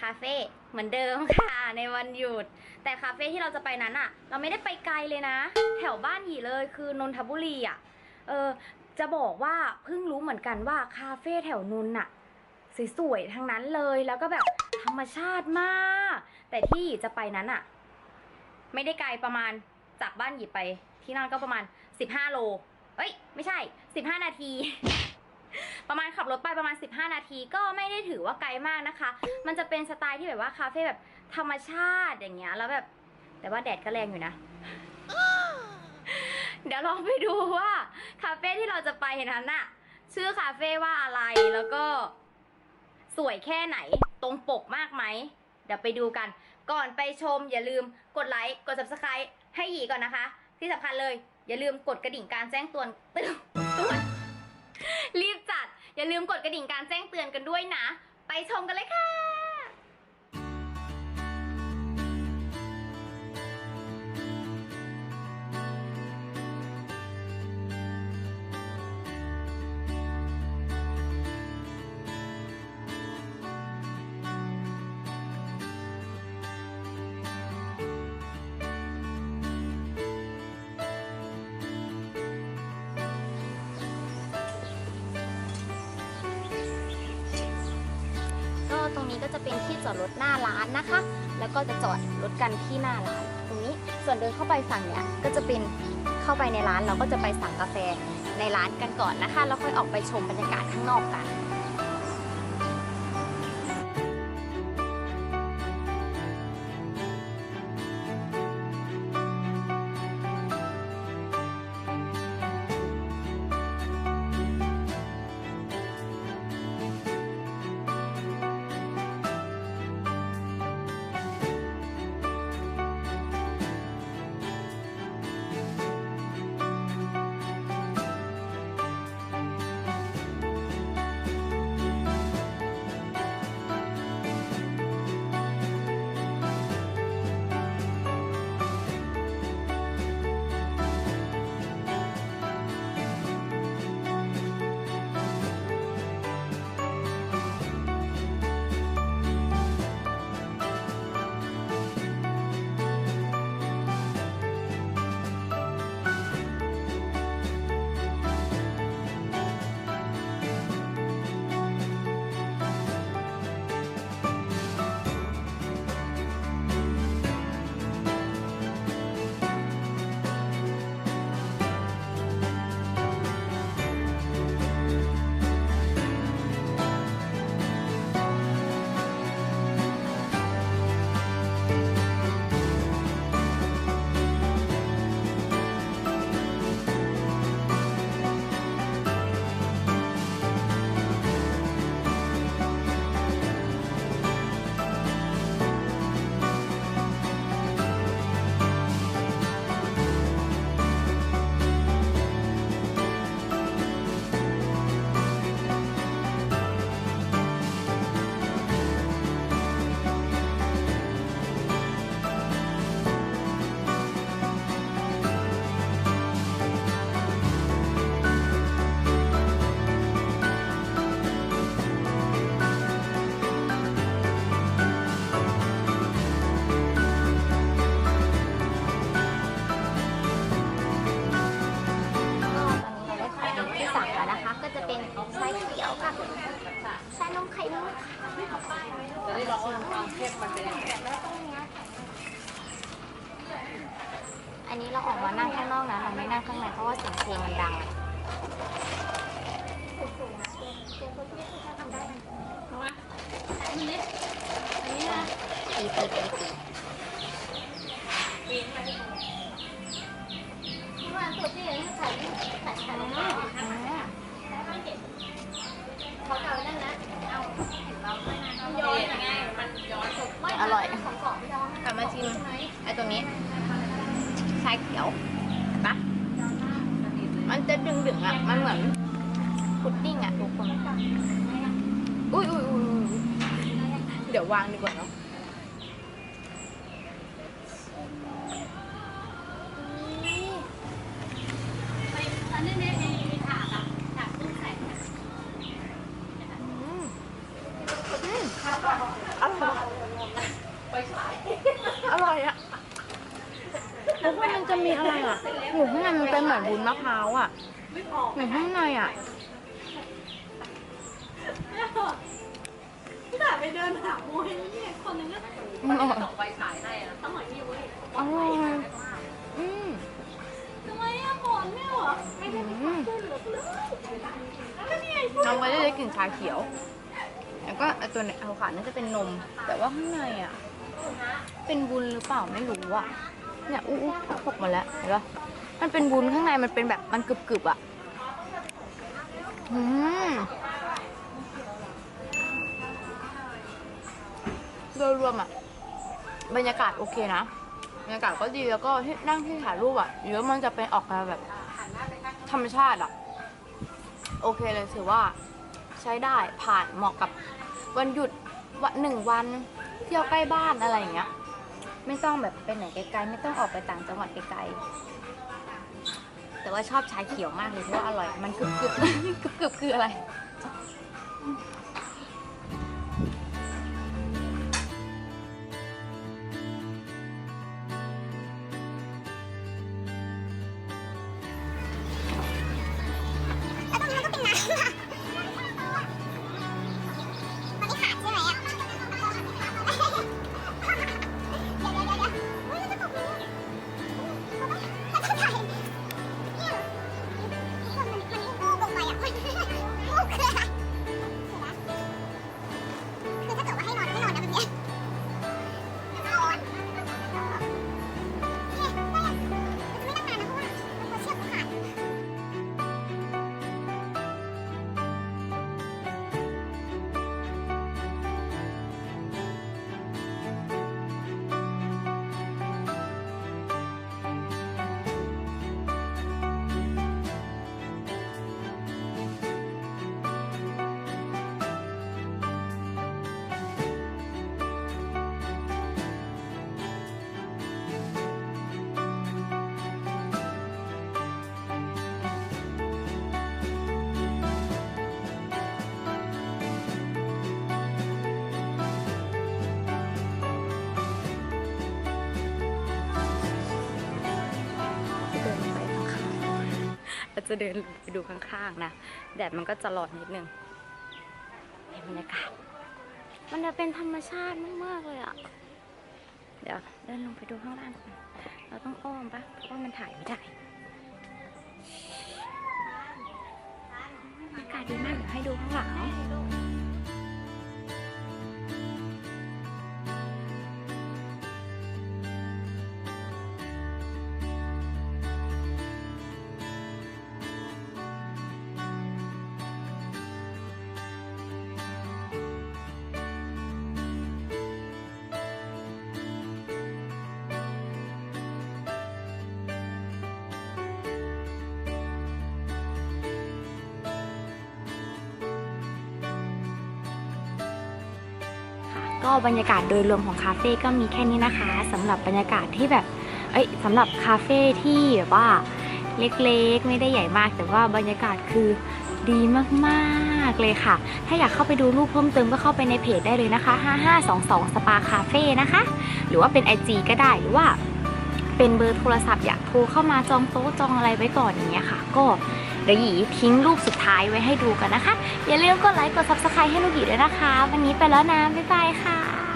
คาเฟ่เหมือนเดิมค่ะในวันหยุด แต่คาเฟ่ที่เราจะไปนั้นอะเราไม่ได้ไปไกลเลยนะ แถวบ้านหยีเลยคือนนทบุรีอะเออจะบอกว่าเพิ่งรู้เหมือนกันว่าคาเฟ่แถวนนท์น่ะสวยๆทั้งนั้นเลยแล้วก็แบบธรรมชาติมาก แต่ที่หยีจะไปนั้นอะไม่ได้ไกลประมาณจากบ้านหยีไปที่นั่นก็ประมาณ 15 โลเอ้ย ไม่ใช่ 15 นาที ประมาณขับรถไปประมาณ 15 นาทีก็ไม่ได้ถือว่าไกลมากนะคะ มันจะเป็นสไตล์ที่แบบว่าคาเฟ่แบบธรรมชาติอย่างเงี้ยแล้วแบบแต่ว่าแดดก็แรงอยู่นะเดี๋ยวลองไปดูว่าคาเฟ่ที่เราจะไปนั้นน่ะ ชื่อคาเฟ่ว่าอะไรแล้วก็ สวยแค่ไหน ตรงปกมากไหมเดี๋ยวไปดูกัน ก่อนไปชมอย่าลืมกดไลค์กด subscribe ให้หยีก่อนนะคะ ที่สำคัญเลย อย่าลืมกดกระดิ่งการแจ้งเตือนเตือนเตือนรีบ อย่าลืมกดกระดิ่งการแจ้งเตือนกันด้วยนะ ไปชมกันเลยค่ะ นี้ก็จะเป็นที่จอดรถหน้าร้านนะคะ แล้วก็จะจอดรถกันที่หน้าร้าน ตรงนี้ส่วนเดินเข้าไปฝั่งเนี้ยก็จะเป็นเข้าไปในร้านเราก็จะไปสั่งกาแฟในร้านกันก่อนนะคะแล้วค่อยออกไปชมบรรยากาศข้างนอกกัน อกนะเราไม่นั่งข้างในเพราะว่าเสียงเพลงมันดังอะตีตีตีตีอ พุดดิ้งอะทุกคน อุ้ยอุ้ยอุ้ยเดี๋ยววางดีกว่าเนาะอร่อยอะทุกคนมันจะมีอะไรอะอยู่ข้างในมันเป็นเหมือนบุญมะพร้าวอะอยู่ข้างในอะายไปเดินหาโมยเนี่ยคนนึงก็มันอร่อยส่งไฟฉายให้อะอร่อยนี่เว้ยอร่อยอืมทำไมอะหมอนไม่หรอไม่ได้อืมก็นี่ไงน้องก็จะได้กลิ่นชาเขียว แล้วก็ไอตัวเนี่ยเอาขาน่าจะเป็นนม แต่ว่าข้างในอะ เป็นบุญหรือเปล่าไม่รู้อะ เนี่ยอู้อกมาแล้วเห็นปะมันเป็นบุญข้างในมันเป็นแบบมันกรึบกรึบๆอะ อืม โดยรวมอะบรรยากาศโอเคนะบรรยากาศก็ดีแล้วก็ที่นั่งที่ถ่ายรูปอะเดี๋ยวมันจะเป็นออกมาแบบ ธรรมชาติอะ โอเคเลยถือว่าใช้ได้ผ่านเหมาะกับวันหยุดวันหนึ่งวันเที่ยวใกล้บ้านอะไรอย่างเงี้ย ไม่ต้องแบบไปไหนไกลๆไม่ต้องออกไปต่างจังหวัดไกลๆแต่ว่าชอบชาเขียวมากเลยเพราะว่าอร่อยมันกรึบกรึบกรึบกรึบคืออะไร ราจะเดินไปดูข้างๆนะ แดดมันก็จะร้อนนิดนึงเห็นบรรยากาศ มันจะเป็นธรรมชาติมากๆเลยอะเดี๋ยวเดินลงไปดูข้างล่างก่อนเราต้องอ้อมปะเพราะว่ามันถ่ายไม่ได้บรรยากาศดีมากเดี๋ยวให้ดูข้างหลัง ก็บรรยากาศโดยรวมของคาเฟ่ก็มีแค่นี้นะคะสำหรับบรรยากาศที่แบบเอ้ยสำหรับคาเฟ่ที่แบบว่าเล็กๆ ไม่ได้ใหญ่มาก แต่ว่าบรรยากาศคือดีมากๆเลยค่ะ ถ้าอยากเข้าไปดูรูปเพิ่มเติมก็เข้าไปในเพจได้เลยนะคะ 5522 Spa Cafe นะคะ หรือว่าเป็น IG ก็ได้หรือว่าเป็นเบอร์โทรศัพท์อยากโทรเข้ามาจองโต๊ะจองอะไรไว้ก่อนอย่างเงี้ยค่ะ ก็ เดี๋ยวหยีทิ้งรูปสุดท้ายไว้ให้ดูกันนะคะ อย่าลืมกดไลค์กด subscribe ให้ลูกหยีด้วยนะคะ วันนี้ไปแล้วนะ บ๊ายบายค่ะ